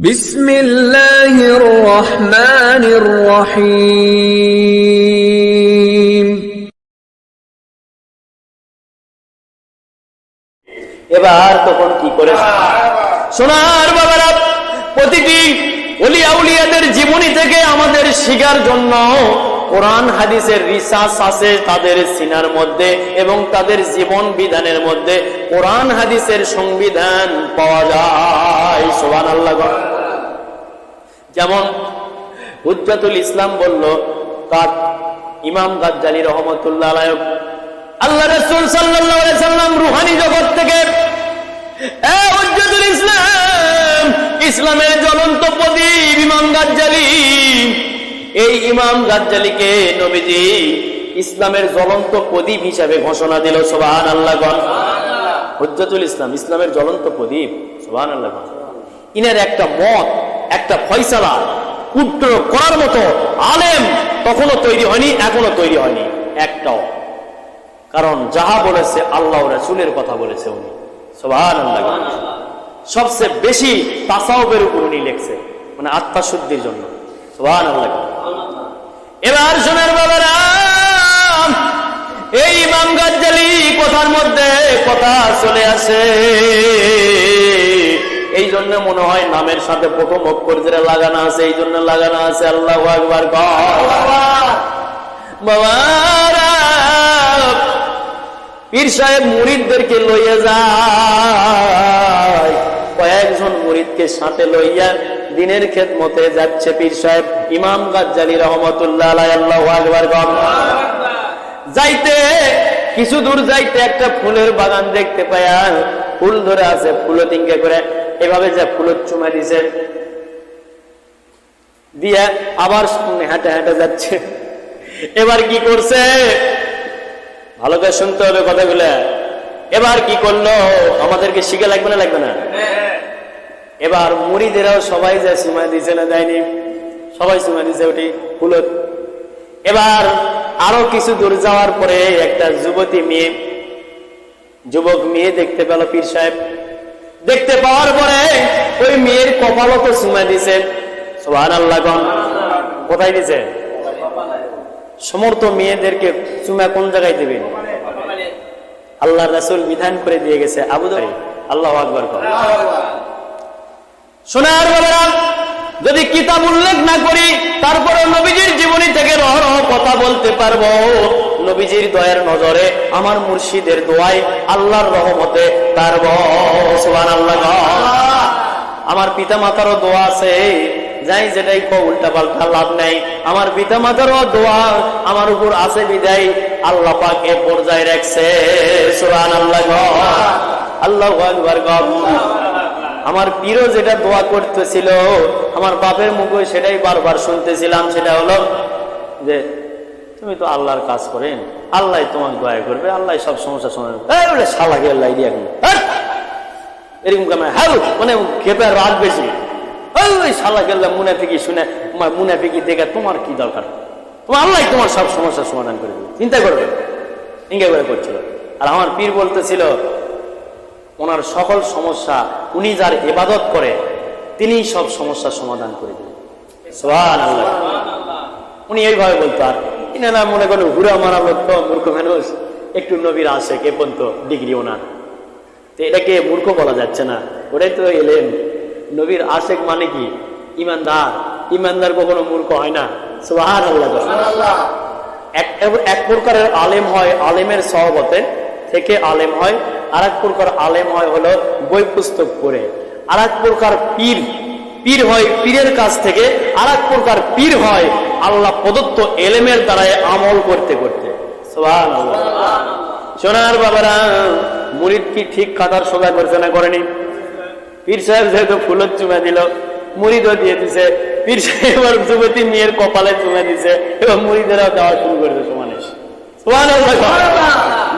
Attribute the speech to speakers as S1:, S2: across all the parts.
S1: بسم الله الرحمن الرحيم
S2: এবার তখন কি করে সোনার বাবারা প্রতিটি অলি আউলিয়াদের জীবনী থেকে আমাদের শিকার জন্য কোরআন হাদিসের রিসার্চ আছে তাদের সিনার মধ্যে এবং তাদের জীবন বিধানের মধ্যে কোরআন হাদিসের সংবিধান পাওয়া যায় সোহান আল্লাহ যেমন হুজ্জাতুল ইসলাম বলল কার ইমাম গাজ্জালি রহমতুল্লাহ আলাইহ আল্লাহ রসুল সাল্লাম রুহানি জগৎ থেকে ইসলাম, ইসলামের জ্বলন্ত প্রদীপ, ইমাম গাজ্জালি। এই ইমাম গাজ্জালিকে নবীজি ইসলামের জ্বলন্ত প্রদীপ হিসাবে ঘোষণা দিল সুবহান আল্লাহ হজ্জাতুল ইসলাম, ইসলামের জ্বলন্ত প্রদীপ সুবহান আল্লাহ ইনার একটা মত একটা ফয়সালা পুত্র করার মতো আলেম তখনও তৈরি হয়নি এখনও তৈরি হয়নি, একটাও। কারণ যাহা বলেছে আল্লাহ রাসুলের কথা বলেছে উনি। সোভান সবচেয়ে বেশি তাসাউবের উপর উনি লেখছে মানে আত্মাশুদ্ধির জন্য। সোভান এবার সোনার বাবারা, এই ইমাম কথার মধ্যে কথা চলে আসে। এই জন্য মনে হয় নামের সাথে প্রথম অক্ষর যেটা লাগানো আছে এই জন্য লাগানো আছে। আল্লাহ আকবার পীর সাহেব মুরিদদেরকে লইয়া যায়। কয়েকজন মুরিদকে সাথে লইয়া দিনের খেদমতে যাচ্ছে পীর সাহেব। ইমাম গাজ্জালি রহমতুল্লাহ আল্লাহু আকবার যাইতে, কিছু দূর যাইতে একটা ফুলের বাগান দেখতে পায়া ফুল ধরে আছে ফুলো তিনকে করে। এভাবে যে ফুলের চুমা দিছে দিয়া আবার হাঁটে হাঁটে যাচ্ছে। এবার কি করছে? ভালো করে শুনতে হবে কথাগুলো। এবার কি করল? আমাদেরকে শিখে লাগবে না লাগবে না? এবার মুড়িদেরাও সবাই যা সীমা দিছে না দেয়নি, সবাই সীমা দিছে ওটি ফুলত এবার আরও কিছু দূর যাওয়ার পরে একটা যুবতী মেয়ে, যুবক মেয়ে দেখতে পেল পীর সাহেব। দেখতে পাওয়ার পরে ওই মেয়ের কপালও তো সীমা দিছে। সোহান আল্লাহ কোথায় দিছে? সমর্থ মেয়েদেরকে চুমা কোন জায়গায় দেবেন আল্লাহ রাসুল বিধান করে দিয়ে গেছে, আবু দারি আল্লাহ আকবর সোনার বাবারা যদি কিতাব উল্লেখ না করি তারপরে নবীজির জীবনী থেকে রহ রহ কথা বলতে পারব। নবীজির দয়ের নজরে আমার মুর্শিদের দোয়ায় আল্লাহর রহমতে তার সোহান আল্লাহ আমার পিতা মাতারও দোয়া আছে। যাই যেটাই কো উল্টা পাল্টা লাভ নাই। আমার পিতা মাতারও দোয়া আমার উপর আছে বিদায়। আল্লাহ পাক পর্যায়ে রাখছে সুরান আল্লাহ আল্লাহ আমার পীরও যেটা দোয়া করতেছিল, আমার বাপের মুখে সেটাই বারবার শুনতেছিলাম, সেটা হলো যে তুমি তো আল্লাহর কাজ করেন আল্লাহ তোমাকে দোয়া করবে, আল্লাহ সব সমস্যা শালা গিয়ে আল্লাহ দিয়ে এরকম কেমন হ্যাঁ মানে খেপে রাগ বেশি। ওই শালা গেল্লা মুনাফিকি শুনে মুনাফিকি দেখে তোমার কি দরকার? তোমার আল্লাহ তোমার সব সমস্যার সমাধান করে দেবে চিন্তা করবে ইঙ্গা করে করছিল। আর আমার পীর বলতেছিল, ওনার সকল সমস্যা, উনি যার এবাদত করে, তিনি সব সমস্যার সমাধান করে দেবেন আল্লাহ উনি এইভাবে বলতো, আর ইনারা মনে করেন হুরা মারা লোক তো মূর্খ মানুষ। একটু নবীর আসে কে পর্যন্ত ডিগ্রি ওনার। তো এটাকে মূর্খ বলা যাচ্ছে না। ওটাই তো এলেন নবীর আশেক মানে কি? ইমানদার। ইমানদার কখনো মূর্খ হয় না। সোহান আল্লাহ এক- এক প্রকারের আলেম হয় আলেমের সহবতে থেকে আলেম হয়। আর এক প্রকার আলেম হয় হলো বই পুস্তক পড়ে। আর এক প্রকার পীর। পীর হয় পীরের কাছ থেকে। আর এক প্রকার পীর হয় আল্লাহ প্রদত্ত এলেমের দ্বারাই আমল করতে করতে। সোনার বাবারা, মুরিদ কি ঠিক কাতার সোজা করছে না করেনি? পীর সাহেব যেহেতু ফুলের চুমা দিল মুড়িদও দিয়ে দিছে। পীর সাহেব এবার যুবতী মেয়ের কপালে চুমা দিছে। এবং মুড়িদেরাও দেওয়া শুরু করেছে সমানে।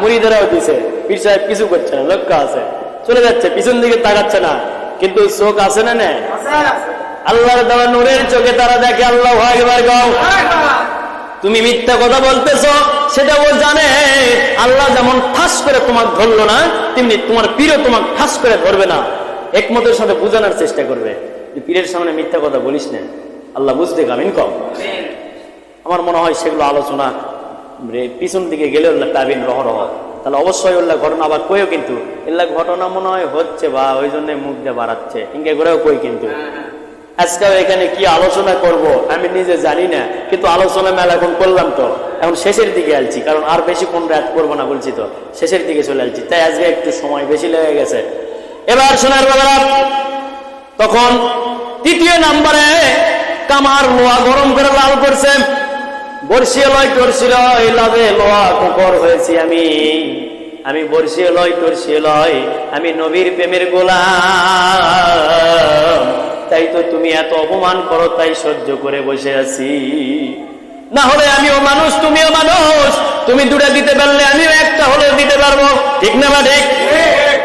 S2: মুড়িদেরাও দিছে। পীর সাহেব কিছু করছে না, লক্ষ্য আছে। চলে যাচ্ছে, পিছন দিকে তাকাচ্ছে না। কিন্তু চোখ আছে না না আল্লাহর দেওয়া নূরের চোখে তারা দেখে, আল্লাহ তুমি মিথ্যা কথা বলতেছ, সেটা ও জানে। আল্লাহ যেমন ঠাস করে তোমাকে ধরলো না, তেমনি তোমার পীরও তোমাকে ঠাস করে ধরবে না। একমতের সাথে বোঝানোর চেষ্টা করবে। যে পীরের সামনে মিথ্যা কথা বলিস না। আল্লাহ বুঝতে কামিন কম আমার মনে হয় সেগুলো আলোচনা পিছন দিকে গেলে উল্লাহ পাবেন রহ রহ। তাহলে অবশ্যই উল্লাহ ঘটনা আবার কইও কিন্তু। এল্লা ঘটনা মনে হয় হচ্ছে বা ওই জন্য মুখ দিয়ে বাড়াচ্ছে। ইনকে করেও কই কিন্তু। আজকাল এখানে কি আলোচনা করব, আমি নিজে জানি না, কিন্তু আলোচনা মেলা এখন করলাম তো। এখন শেষের দিকে আলছি, কারণ আর বেশি কোন রাত করব না বলছি তো। শেষের দিকে চলে আলছি, তাই আজকে একটু সময় বেশি লেগে গেছে। এবার সোনার বাবারা তখন তৃতীয় নাম্বারে কামার লোহা গরম করে লাল করছে। বর্ষিয়ে লয় টর্ষি লয়, লাভে লোহা কুকর হয়েছি আমি। আমি বর্ষিয়ে লয়, টর্ষিয়ে লয়, আমি নবীর প্রেমের তুমি এত অপমান করো, তাই সহ্য করে বসে আছি। না হলে আমিও মানুষ, তুমিও মানুষ। তুমি দুটা দিতে পারলে আমিও একটা হলে দিতে পারব। ঠিক না বা ঠিক?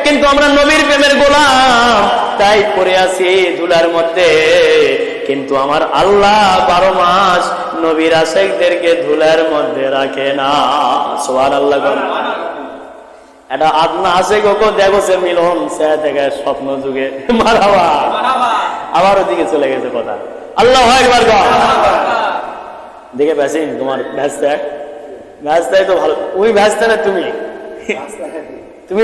S2: কিন্তু আমরা নবীর প্রেমের গোলাম, তাই পড়ে আছি ধুলার মধ্যে। কিন্তু আমার আল্লাহ বারো মাস নবীর আশেকদেরকে ধুলার মধ্যে রাখে না। সোয়ার আল্লাহ। এটা আপনা আছে গোকো দেখো সে মিলন, সে দেখে স্বপ্ন যুগে মারাবা। আবার ওদিকে চলে গেছে কথা। আল্লাহ দেখে বেসি তোমার ভ্যাসটা ভ্যাসটাই তো ভালো। ওই ভ্যাসটা না তুমি? তুমি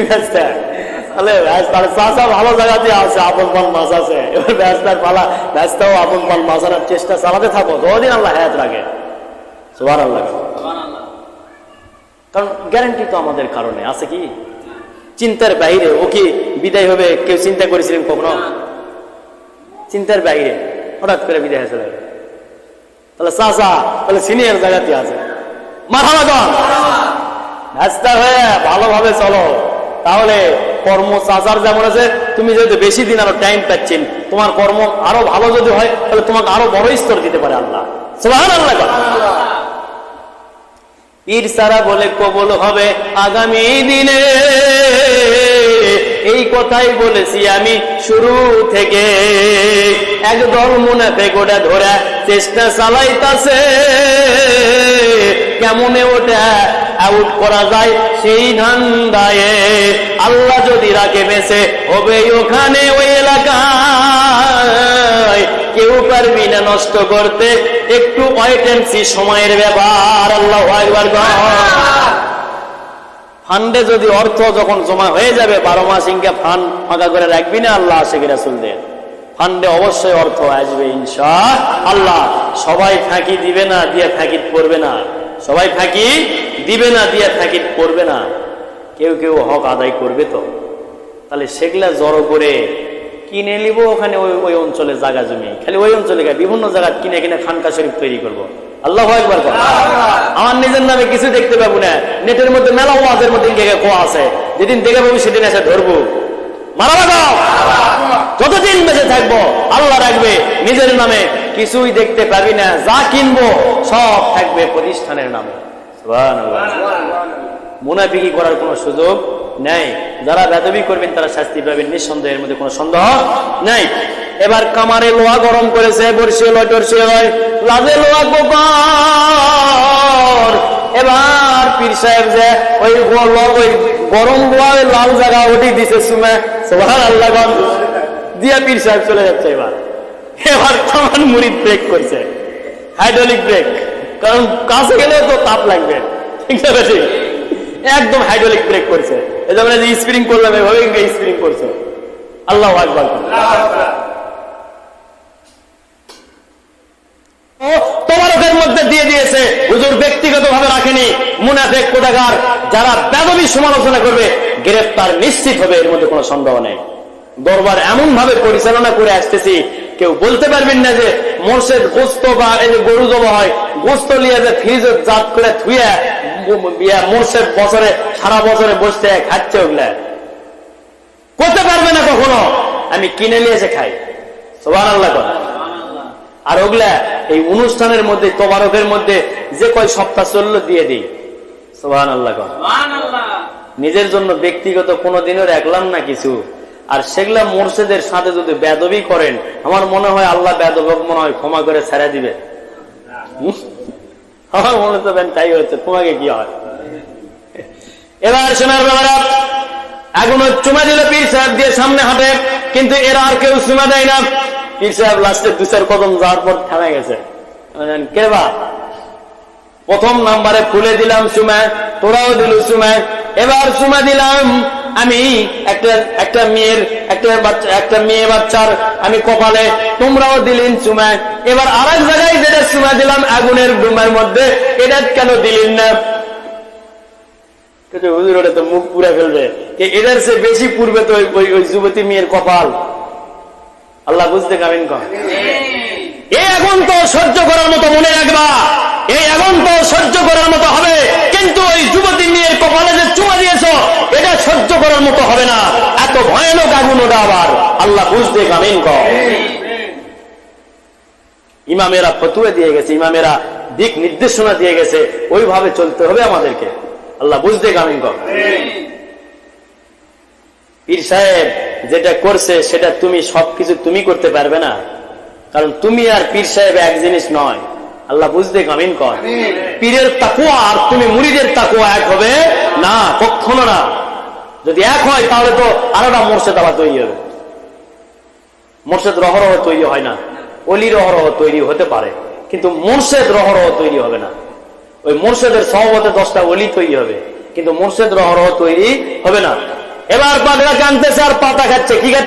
S2: কারণ গ্যারান্টি তো আমাদের কারণে, আছে কি? চিন্তার বাইরে। ও কি বিদায় হবে? কেউ চিন্তা করেছিলেন কখনো? চিন্তার বাইরে, হঠাৎ করে বিদায় চলে গেল। তাহলে চাষা তাহলে সিনিয়র জায়গাতে আছে। মাথা মাথন ব্যস্ত হয়ে ভালোভাবে চলো। তাহলে কর্ম চাচার যেমন আছে, তুমি যেহেতু বেশি দিন আরও টাইম পাচ্ছেন, তোমার কর্ম আরও ভালো যদি হয়, তাহলে তোমাকে আরও বড় স্তর দিতে পারে আল্লাহ। পীর সারা বলে কবল হবে আগামী দিনে। কথাই বলেছি আমি শুরু থেকে। একদল মুনাফে গোটা ধরা চেষ্টা চালাইতাছে। কেমনে ওটা আউট করা যায় সেই ধান্দায়ে? আল্লাহ যদি রাখে বেঁচে হবে ওখানে ওই এলাকায়। কেউ পারবি না নষ্ট করতে, একটু ওয়েটেন্সি সময়ের ব্যাপার, আল্লাহ একবার ফান্ডে যদি অর্থ যখন জমা হয়ে যাবে, বারো মাস ইনকে ফান্ড ফাঁকা করে রাখবি না আল্লাহ আশেখ রাসুলদের ফান্ডে অবশ্যই অর্থ আসবে ইনশা আল্লাহ সবাই ফাঁকি দিবে না, দিয়ে ফাঁকি পড়বে না। সবাই ফাঁকি দিবে না, দিয়ে ফাঁকি পড়বে না। কেউ কেউ হক আদায় করবে তো। তাহলে সেগুলা জড়ো করে কিনে নিব ওখানে ওই ওই অঞ্চলে জায়গা জমি। খালি ওই অঞ্চলে গিয়ে বিভিন্ন জায়গা কিনে কিনে খানকা শরীফ তৈরি করব। আল্লাহ একবার। আমার নিজের নামে কিছু দেখতে পাবো না। নেটের মধ্যে মেলা ওয়াজের মধ্যে কোয়া আছে। যেদিন দেখে পাবো সেদিন এসে ধরবো। মারা দাও যতদিন বেঁচে থাকব আল্লাহ রাখবে। নিজের নামে কিছুই দেখতে পাবি না। যা কিনবো সব থাকবে প্রতিষ্ঠানের নামে। মুনাফিকি করার কোনো সুযোগ নেই। যারা বেদবি করবেন, তারা শাস্তি পাবেন। নিঃসন্দেহের মধ্যে কোনো সন্দেহ নাই। এবার কামারে লোহা গরম করেছে বর্ষে লয় টর্ষে লয়। লাভে লোহা গোকর এবার পীর সাহেব যে ওই ওই গরম লোহা লাল জায়গা ওটি দিছে সুমে। সোহান আল্লাহ দিয়া পীর সাহেব চলে যাচ্ছে এবার। এবার কামান মুড়িদ ব্রেক করছে। হাইড্রোলিক ব্রেক কারণ কাছে গেলে তো তাপ লাগবে। ঠিক আছে একদম হাইড্রোলিক ব্রেক করছে। স্প্রিং করলাম, এভাবে স্প্রিং করছে। আল্লাহ আকবার। গ্রেফতার নিশ্চিত হবে কোনো দরবার এমন ভাবে পরিচালনা করে আসতেছি, কেউ বলতে না যে গোস্ত বা গরু হয়, গোস্ত যে করে থুয়ে বছরে সারা বছরে বসতে খাচ্ছে ওগুলা। করতে পারবে না কখনো। আমি কিনে নিয়ে এসে খাই। আল্লাহ আর ওগুলা এই অনুষ্ঠানের মধ্যে তোবারকের মধ্যে যে কয় সপ্তাহ চলল দিয়ে দিই। সোহান আল্লাহ নিজের জন্য ব্যক্তিগত কোনোদিনও রাখলাম না কিছু। আর সেগুলা মোর্শেদের সাথে যদি বেদবি করেন আমার মনে হয় আল্লাহ বেদব মনে হয় ক্ষমা করে ছেড়ে দিবে? আমার মনে তো তাই হচ্ছে, তোমাকে কি হয়? এবার সোনার বাবারা এখনও চুমা দিল পীর সাহেব দিয়ে সামনে হাঁটে, কিন্তু এরা আর কেউ চুমা দেয় না। পীর সাহেব লাস্টে দু কদম যাওয়ার পর থামে গেছে। কে বা? প্রথম নাম্বারে ফুলে দিলাম সুমা তোরাও দিল সুমা এবার সুমা দিলাম আমি একটা একটা মেয়ের একটা বাচ্চা একটা মেয়ে বাচ্চার আমি কপালে তোমরাও দিলেন সুমা এবার আর এক জায়গায় যেটা সুমা দিলাম আগুনের ডুমের মধ্যে এটা কেন দিলেন না? কিন্তু হুজুর ওটা তো মুখ পুরা ফেলবে। এটার সে বেশি পূর্বে তো ওই- ওই যুবতী মেয়ের কপাল। আল্লাহ বুঝতে কামিন কম এই আগুন তো সহ্য করার মতো মনে রাখবা। এই আগুন তো সহ্য করার মতো হবে। কিন্তু ওই যুবতী কপালে যে চুমা দিয়েছ এটা সহ্য করার মতো হবে না। এত ভয়ানক আগুন ওটা আবার। আল্লাহ বুঝতে কামিন কম ইমামেরা ফতুয়ে দিয়ে গেছে ইমামেরা দিক নির্দেশনা দিয়ে গেছে ওইভাবে চলতে হবে আমাদেরকে। আল্লাহ বুঝতে কামিন কম পীর সাহেব যেটা করছে সেটা তুমি সবকিছু তুমি করতে পারবে না। কারণ তুমি আর পীর সাহেব এক জিনিস নয়। আল্লাহ বুঝতে কামিন কর। পীরের তাকুয়া আর তুমি মুড়িদের তাকুয়া এক হবে না, কখনো না। যদি এক হয়, তাহলে তো আরোটা মোর্শেদ আবার তৈরি হবে। মোর্শেদ রহরহ তৈরি হয় না। অলি রহরহ তৈরি হতে পারে। কিন্তু মোর্শেদ রহরহ তৈরি হবে না। ওই মোর্শেদের সহমতে দশটা অলি তৈরি হবে। কিন্তু মোর্শেদ রহরহ তৈরি হবে না। এবার পাতা খাচ্ছে, কি খাচ্ছে?